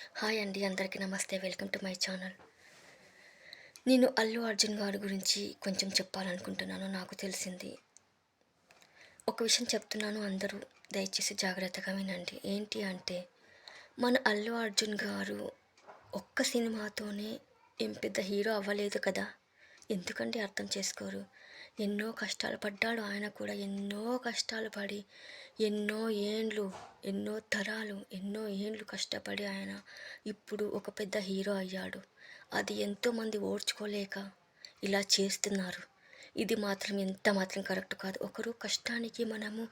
Hi అండి అందరికీ నమస్తే. Welcome to my channel. నేను అల్లు అర్జున్ గారి గురించి కొంచెం చెప్పాలనుకుంటున్నాను నాకు తెలిసింది. ఒక విషయం చెప్తున్నాను అందరూ దయచేసి జాగ్రత్తగా వినండి. ఏంటి అంటే మన అల్లు అర్జున్ గారు ఒక్క సినిమాతోనే ఏం పెద్ద హీరో అవ్వలేదు కదా? ఎందుకంటే అర్థం చేసుకోరు? ఎన్నో కష్టాలు పడ్డాడు ఆయన కూడా. ఎన్నో కష్టాలు పడి ఎన్నో ఏండ్లు ఎన్నో తరాలు ఎన్నో ఏండ్లు కష్టపడి ఆయన ఇప్పుడు ఒక పెద్ద హీరో అయ్యాడు. అది ఎంతోమంది ఓర్చుకోలేక ఇలా చేస్తున్నారు. ఇది మాత్రం ఎంత మాత్రం కరెక్ట్ కాదు. ఒకరు కష్టానికి మనము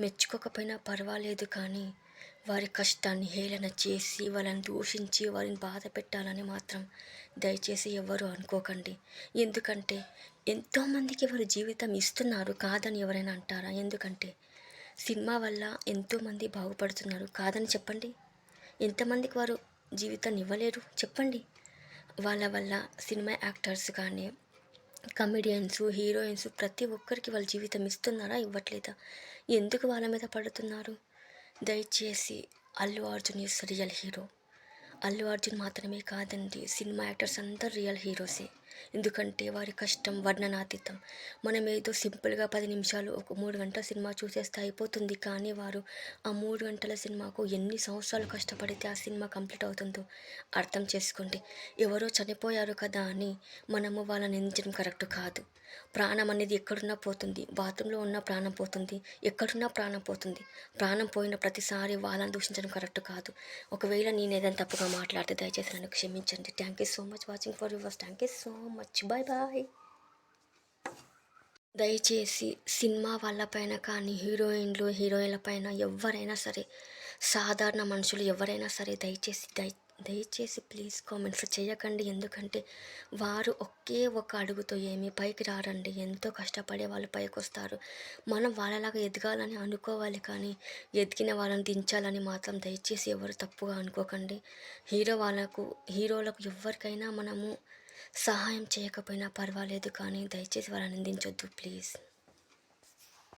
మెచ్చుకోకపోయినా పర్వాలేదు కానీ వారి కష్టాన్ని హేళన చేసి వాళ్ళని దూషించి వారిని బాధ పెట్టాలని మాత్రం దయచేసి ఎవరు అనుకోకండి. ఎందుకంటే ఎంతోమందికి వారు జీవితం ఇస్తున్నారు కాదని ఎవరైనా అంటారా? ఎందుకంటే సినిమా వల్ల ఎంతోమంది బాగుపడుతున్నారు కాదని చెప్పండి. ఎంతమందికి వారు జీవితాన్ని ఇవ్వలేరు చెప్పండి. వాళ్ళ వల్ల సినిమా యాక్టర్స్ కానీ కమెడియన్స్ హీరోయిన్స్ ప్రతి ఒక్కరికి వాళ్ళ జీవితం ఇస్తున్నారా? ఇవ్వట్లేదా? ఎందుకు వాళ్ళ మీద పడుతున్నారు? దయచేసి Allu Arjun is real hero. Allu Arjun మాత్రమే కాదండి సినిమా యాక్టర్స్ అందరు రియల్ హీరోసే. ఎందుకంటే వారి కష్టం వర్ణనాతీతం. మనం ఏదో సింపుల్గా పది నిమిషాలు ఒక మూడు గంటల సినిమా చూసేస్తే అయిపోతుంది కానీ వారు ఆ మూడు గంటల సినిమాకు ఎన్ని సంవత్సరాలు కష్టపడితే ఆ సినిమా కంప్లీట్ అవుతుందో అర్థం చేసుకోండి. ఎవరో చనిపోయారు కదా అని మనము వాళ్ళని నిందించడం కరెక్ట్ కాదు. ప్రాణం అనేది ఎక్కడున్నా పోతుంది. బాత్రూంలో ఉన్న ప్రాణం పోతుంది. ఎక్కడున్నా ప్రాణం పోతుంది. ప్రాణం పోయిన ప్రతిసారి వాళ్ళని దూషించడం కరెక్ట్ కాదు. ఒకవేళ నేను ఏదైనా తప్పుగా మాట్లాడితే దయచేసి నన్ను క్షమించండి. Thank you so much watching for yours thank you so much. Bye bye. దయచేసి సినిమా వాళ్ళపైన కానీ హీరోయిన్లు హీరోయిన్ల పైన ఎవరైనా సరే సాధారణ మనుషులు ఎవరైనా సరే దయచేసి దయ దయచేసి ప్లీజ్ కామెంట్స్ చేయకండి. ఎందుకంటే వారు ఒకే ఒక అడుగుతో ఏమీ పైకి రారండి. ఎంతో కష్టపడే వాళ్ళు పైకి వస్తారు మనం వాళ్ళలాగా ఎదగాలని అనుకోవాలి కానీ ఎదిగిన వాళ్ళని దించాలని మాత్రం దయచేసి ఎవరు తప్పుగా అనుకోకండి. హీరో వాళ్ళకు హీరోలకు ఎవరికైనా మనము సహాయం చేయకపోయినా పర్వాలేదు కానీ దయచేసి వారు నిందించొద్దు ప్లీజ్.